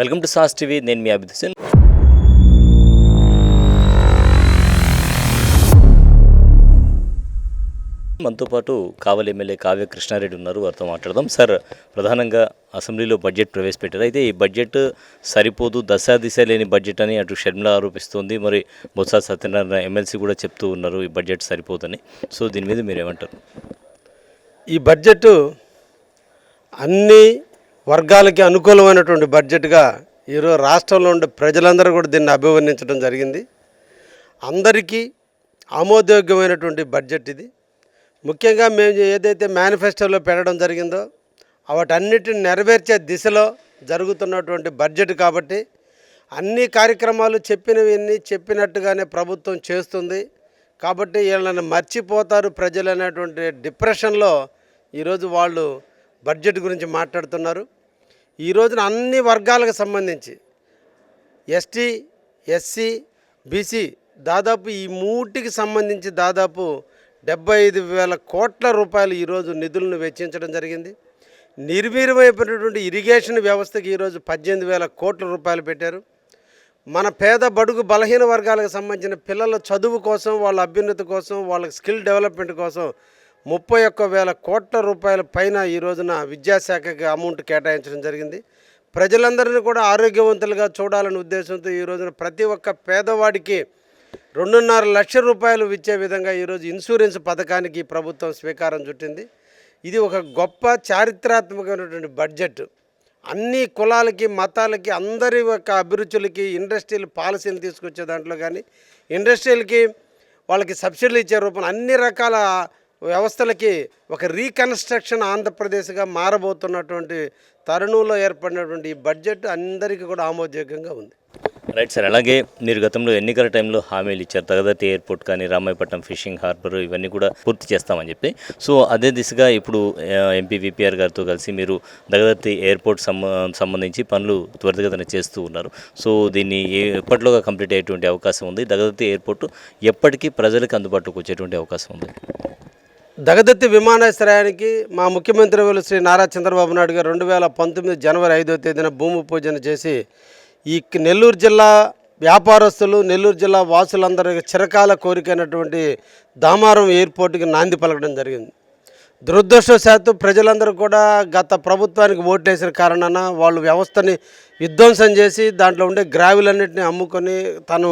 Welcome to sauce TV నేను మీ అభిద్ సెన్ మనతో పాటు కావలి ఎమ్మెల్యే కావ్య కృష్ణారెడ్డి ఉన్నారు వారితో మాట్లాడదాం. సార్ ప్రధానంగా అసెంబ్లీలో బడ్జెట్ ప్రవేశపెట్టారు. అయితే ఈ బడ్జెట్ సరిపోదు దశ దిశ లేని బడ్జెట్ అని అటు షర్మిల ఆరోపిస్తుంది. మరి బొత్స సత్యనారాయణ ఎమ్మెల్సీ కూడా చెప్తూ ఉన్నారు ఈ బడ్జెట్ సరిపోదని. సో దీని మీద మీరు ఏమంటారు ఈ బడ్జెట్ అన్ని వర్గాలకి అనుకూలమైనటువంటి బడ్జెట్గా ఈరోజు రాష్ట్రంలో ఉండే ప్రజలందరూ కూడా దీన్ని అభివర్ణించడం జరిగింది. అందరికీ ఆమోదయోగ్యమైనటువంటి బడ్జెట్ ఇది. ముఖ్యంగా మేము ఏదైతే మేనిఫెస్టోలో పెట్టడం జరిగిందో వాటన్నిటిని నెరవేర్చే దిశలో జరుగుతున్నటువంటి బడ్జెట్ కాబట్టి అన్ని కార్యక్రమాలు చెప్పినవన్నీ చెప్పినట్టుగానే ప్రభుత్వం చేస్తుంది. కాబట్టి వీళ్ళని మర్చిపోతారు ప్రజలు అనేటువంటి డిప్రెషన్లో ఈరోజు వాళ్ళు బడ్జెట్ గురించి మాట్లాడుతున్నారు. ఈ రోజున అన్ని వర్గాలకు సంబంధించి ఎస్టీ ఎస్సీ బీసీ దాదాపు ఈ మూటికి సంబంధించి దాదాపు డెబ్బై ఐదు వేల కోట్ల రూపాయలు ఈరోజు నిధులను వెచ్చించడం జరిగింది. నిర్వీర్యమైపోయినటువంటి ఇరిగేషన్ వ్యవస్థకి ఈరోజు పద్దెనిమిది వేల కోట్ల రూపాయలు పెట్టారు. మన పేద బడుగు బలహీన వర్గాలకు సంబంధించిన పిల్లల చదువు కోసం వాళ్ళ అభ్యున్నతి కోసం వాళ్ళ స్కిల్ డెవలప్మెంట్ కోసం ముప్పై ఒక్క వేల కోట్ల రూపాయల పైన ఈ రోజున విద్యాశాఖకి అమౌంట్ కేటాయించడం జరిగింది. ప్రజలందరినీ కూడా ఆరోగ్యవంతులుగా చూడాలనే ఉద్దేశంతో ఈ రోజున ప్రతి ఒక్క పేదవాడికి రెండున్నర లక్షల రూపాయలు ఇచ్చే విధంగా ఈరోజు ఇన్సూరెన్స్ పథకానికి ప్రభుత్వం స్వీకారం చుట్టింది. ఇది ఒక గొప్ప చారిత్రాత్మకమైనటువంటి బడ్జెట్. అన్ని కులాలకి మతాలకి అందరి యొక్క అభిరుచులకి ఇండస్ట్రియల్ పాలసీలు తీసుకొచ్చే దాంట్లో కానీ ఇండస్ట్రియల్కి వాళ్ళకి సబ్సిడీలు ఇచ్చే రూపంలో అన్ని రకాల వ్యవస్థలకి ఒక రీకన్స్ట్రక్షన్ ఆంధ్రప్రదేశ్గా మారబోతున్నటువంటి తరుణంలో ఏర్పడినటువంటి ఈ బడ్జెట్ అందరికీ కూడా ఆమోదయోగ్యంగా ఉంది. రైట్ సార్ అలాగే మీరు గతంలో ఎన్నికల టైంలో హామీలు ఇచ్చారు. తగదతి ఎయిర్పోర్ట్ కానీ రామాయపట్నం ఫిషింగ్ హార్బర్ ఇవన్నీ కూడా పూర్తి చేస్తామని చెప్పి. సో అదే దిశగా ఇప్పుడు ఎంపీ విపిఆర్ గారితో కలిసి మీరు దగదతి ఎయిర్పోర్ట్ సంబంధించి పనులు త్వరితగతిన చేస్తూ ఉన్నారు. సో దీన్ని ఏ- ఎప్పటిలోగా కంప్లీట్ అయ్యేటువంటి అవకాశం ఉంది? దగదతి ఎయిర్పోర్ట్ ఎప్పటికీ ప్రజలకు అందుబాటులోకి వచ్చేటువంటి అవకాశం ఉంది? దగదత్తి విమానాశ్రయానికి మా ముఖ్యమంత్రి వేలు శ్రీ నారా చంద్రబాబు నాయుడు గారు రెండు వేల పంతొమ్మిది జనవరి ఐదో తేదీన భూమి పూజన చేసి ఈ నెల్లూరు జిల్లా వ్యాపారస్తులు నెల్లూరు జిల్లా వాసులందరికీ చిరకాల కోరికైనటువంటి దామారం ఎయిర్పోర్ట్కి నాంది పలకడం జరిగింది. దురదృష్టవశాత్తు ప్రజలందరూ కూడా గత ప్రభుత్వానికి ఓటేసిన కారణాన వాళ్ళు వ్యవస్థని విధ్వంసం చేసి దాంట్లో ఉండే గ్రావిలన్నింటినీ అమ్ముకొని తను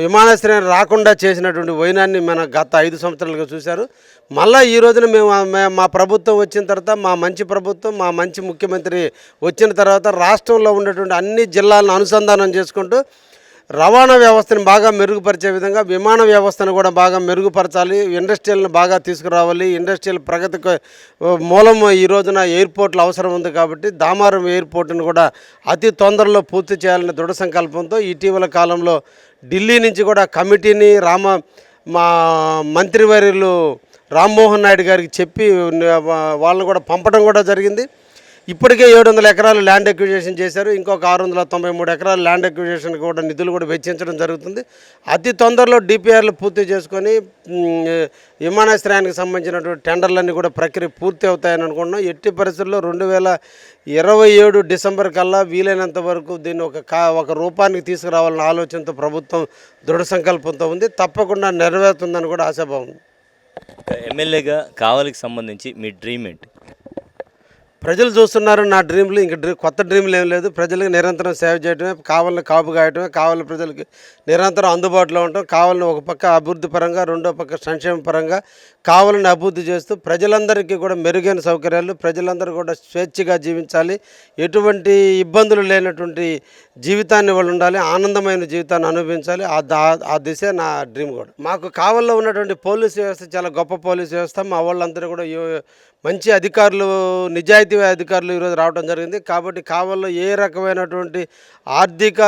విమానాశ్రయం రాకుండా చేసినటువంటి వైనాన్ని మన గత ఐదు సంవత్సరాలుగా చూశారు. మళ్ళీ ఈ రోజున మేము మా ప్రభుత్వం వచ్చిన తర్వాత మా మంచి ప్రభుత్వం మా మంచి ముఖ్యమంత్రి వచ్చిన తర్వాత రాష్ట్రంలో ఉన్నటువంటి అన్ని జిల్లాలను అనుసంధానం చేసుకుంటూ రవాణా వ్యవస్థను బాగా మెరుగుపరిచే విధంగా విమాన వ్యవస్థను కూడా బాగా మెరుగుపరచాలి. ఇండస్ట్రియల్ని బాగా తీసుకురావాలి. ఇండస్ట్రియల్ ప్రగతికి మూలం ఈ రోజున ఎయిర్పోర్ట్లు అవసరం ఉంది కాబట్టి దామారం ఎయిర్పోర్ట్ను కూడా అతి తొందరలో పూర్తి చేయాలనే దృఢ సంకల్పంతో ఇటీవల కాలంలో ఢిల్లీ నుంచి కూడా కమిటీని రామ మా మంత్రివర్యులు రామ్మోహన్ నాయుడు గారికి చెప్పి వాళ్ళని కూడా పంపడం కూడా జరిగింది. ఇప్పటికే ఏడు వందల ఎకరాలు ల్యాండ్ ఎక్విజేషన్ చేశారు. ఇంకొక ఆరు వందల తొంభై మూడు ఎకరాలు ల్యాండ్ ఎక్విజేషన్ కూడా నిధులు కూడా వెచ్చించడం జరుగుతుంది. అతి తొందరలో డిపిఆర్లు పూర్తి చేసుకొని విమానాశ్రయానికి సంబంధించినటువంటి టెండర్లన్నీ కూడా ప్రక్రియ పూర్తి అవుతాయని అనుకుంటున్నాం. ఎట్టి పరిస్థితుల్లో రెండు వేల ఇరవై ఏడు డిసెంబర్ కల్లా వీలైనంత వరకు దీన్ని ఒక కా ఒక రూపానికి తీసుకురావాలన్న ఆలోచనతో ప్రభుత్వం దృఢ సంకల్పంతో ఉంది. తప్పకుండా నెరవేరుతుందని కూడా ఆశాభావం ఎమ్మెల్యేగా కావలికి సంబంధించి మీ డ్రీమ్ ఏంటి? ప్రజలు చూస్తున్నారు నా డ్రీమ్లు ఇంక డ్రీ కొత్త డ్రీమ్లు ఏం లేదు. ప్రజలకు నిరంతరం సేవ చేయడమే కావాలని కాపు కాయటమే కావాలని ప్రజలకి నిరంతరం అందుబాటులో ఉండటం కావాలని ఒక పక్క అభివృద్ధి పరంగా రెండో పక్క సంక్షేమ పరంగా కావాలని అభివృద్ధి చేస్తూ ప్రజలందరికీ కూడా మెరుగైన సౌకర్యాలు ప్రజలందరూ కూడా స్వేచ్ఛగా జీవించాలి. ఎటువంటి ఇబ్బందులు లేనటువంటి జీవితాన్ని వాళ్ళు ఉండాలి ఆనందమైన జీవితాన్ని అనుభవించాలి. ఆ ఆ దిశ నా డ్రీమ్ కూడా. మాకు కావల్లో ఉన్నటువంటి పోలీస్ వ్యవస్థ చాలా గొప్ప పోలీస్ వ్యవస్థ. మా వాళ్ళందరూ కూడా మంచి అధికారులు నిజాయితీ అధికారులు ఈరోజు రావడం జరిగింది. కాబట్టి కావల్లో ఏ రకమైనటువంటి ఆర్థిక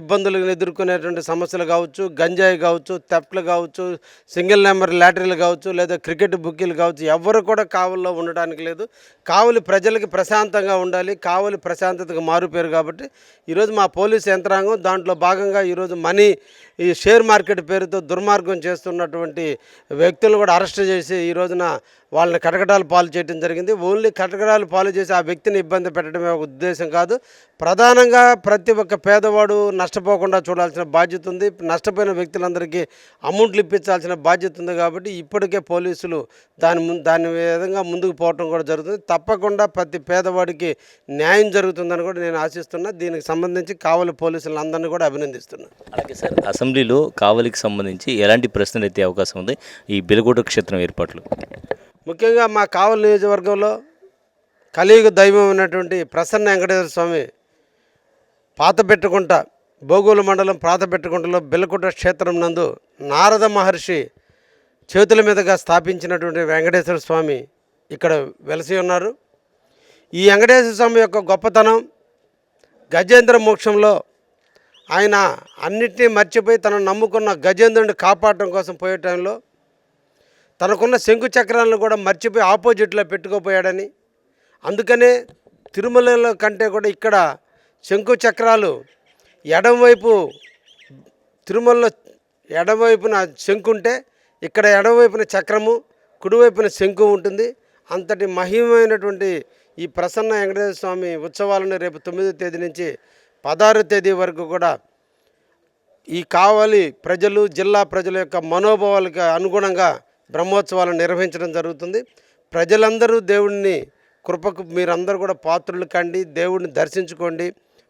ఇబ్బందులను ఎదుర్కొనేటువంటి సమస్యలు కావచ్చు గంజాయి కావచ్చు థెఫ్ట్లు కావచ్చు సింగిల్ నెంబర్ లాటరీలు కావచ్చు లేదా క్రికెట్ బుక్కీలు కావచ్చు ఎవరు కూడా కావల్లో ఉండడానికి లేదు. కావలి ప్రజలకి ప్రశాంతంగా ఉండాలి. కావలి ప్రశాంతతకు మారుపేరు కాబట్టి ఈరోజు మా పోలీస్ యంత్రాంగం దాంట్లో భాగంగా ఈరోజు మనీ ఈ షేర్ మార్కెట్ పేరుతో దుర్మార్గం చేస్తున్నటువంటి వ్యక్తులను కూడా అరెస్ట్ చేసి ఈ రోజున వాళ్ళని కటకటాలు పాలు చేయడం జరిగింది. ఓన్లీ కటకటాలు పాలు చేసి ఆ వ్యక్తిని ఇబ్బంది పెట్టడమే ఒక ఉద్దేశం కాదు. ప్రధానంగా ప్రతి ఒక్క పేదవాడు నష్టపోకుండా చూడాల్సిన బాధ్యత ఉంది. నష్టపోయిన వ్యక్తులందరికీ అమౌంట్లు ఇప్పించాల్సిన బాధ్యత ఉంది కాబట్టి ఇప్పటికే పోలీసులు దాని ముందు దాని విధంగా ముందుకు పోవటం కూడా జరుగుతుంది. తప్పకుండా ప్రతి పేదవాడికి న్యాయం జరుగుతుందని కూడా నేను ఆశిస్తున్నా. దీనికి సంబంధించి కావలి పోలీసులందరినీ కూడా అభినందిస్తున్నాను అలాగే సార్ అసెంబ్లీలో కావలికి సంబంధించి ఎలాంటి ప్రశ్నలు ఎత్తే అవకాశం ఉంది? ఈ బెలగోట క్షేత్రం ఏర్పాట్లు. ముఖ్యంగా మా కావలి నియోజకవర్గంలో కలియుగ దైవం అయినటువంటి ప్రసన్న వెంకటేశ్వర స్వామి పాత పెట్టుకుంట బోగోలు మండలం పాత పెట్టుకుంటలో బిల్లకుట క్షేత్రం నందు నారద మహర్షి చేతుల మీదుగా స్థాపించినటువంటి వెంకటేశ్వర స్వామి ఇక్కడ వెలసి ఉన్నారు. ఈ వెంకటేశ్వర స్వామి యొక్క గొప్పతనం గజేంద్ర మోక్షంలో ఆయన అన్నిటినీ మర్చిపోయి తను నమ్ముకున్న గజేంద్రుడిని కాపాడటం కోసం పోయే టైంలో తనకున్న శంకు చక్రాలను కూడా మర్చిపోయి ఆపోజిట్లో పెట్టుకోపోయాడని. అందుకనే తిరుమలలో కంటే కూడా ఇక్కడ శంకు చక్రాలు ఎడమవైపు తిరుమలలో ఎడమవైపున శంకు ఉంటే ఇక్కడ ఎడమవైపున చక్రము కుడివైపున శంకు ఉంటుంది. అంతటి మహిమైనటువంటి ఈ ప్రసన్న వెంకటేశ్వర స్వామి ఉత్సవాలను రేపు తొమ్మిదో తేదీ నుంచి పదహారో తేదీ వరకు కూడా ఈ కావలి ప్రజలు జిల్లా ప్రజల యొక్క మనోభావాలకు అనుగుణంగా బ్రహ్మోత్సవాలు నిర్వహించడం జరుగుతుంది. ప్రజలందరూ దేవుడిని కృపకు మీరందరూ కూడా పాత్రులు కండి దేవుడిని దర్శించుకోండి.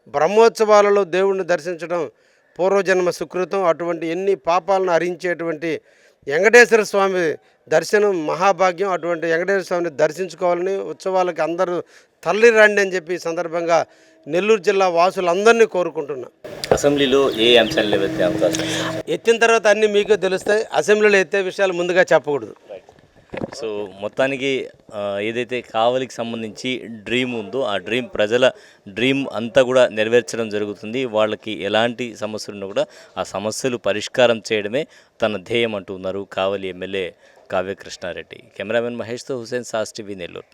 బ్రహ్మోత్సవాలలో దేవుడిని దర్శించడం పూర్వజన్మ సుకృతం. అటువంటి ఎన్ని పాపాలను హరించేటువంటి వెంకటేశ్వర స్వామి దర్శనం మహాభాగ్యం. అటువంటి వెంకటేశ్వర స్వామిని దర్శించుకోవాలని ఉత్సవాలకి అందరూ తల్లి రండి అని చెప్పి సందర్భంగా నెల్లూరు జిల్లా వాసులందరినీ కోరుకుంటున్నా. అసెంబ్లీలో ఏ అంశాలు ఎత్తే అవకాశం? ఎత్తిన తర్వాత అన్నీ మీకు తెలుస్తాయి. అసెంబ్లీలో ఎత్తే విషయాలు ముందుగా చెప్పకూడదు. సో మొత్తానికి ఏదైతే కావలికి సంబంధించి డ్రీమ్ ఉందో ఆ డ్రీమ్ ప్రజల డ్రీమ్ అంతా కూడా నెరవేర్చడం జరుగుతుంది. వాళ్ళకి ఎలాంటి సమస్యలు ఉన్నా కూడా ఆ సమస్యలు పరిష్కారం చేయడమే తన ధ్యేయం అంటున్నారు కావలి ఎమ్మెల్యే కావ్య కృష్ణారెడ్డి కెమెరామెన్ మహేష్తో హుసేన్ సాస్ టీవీ నెల్లూరు.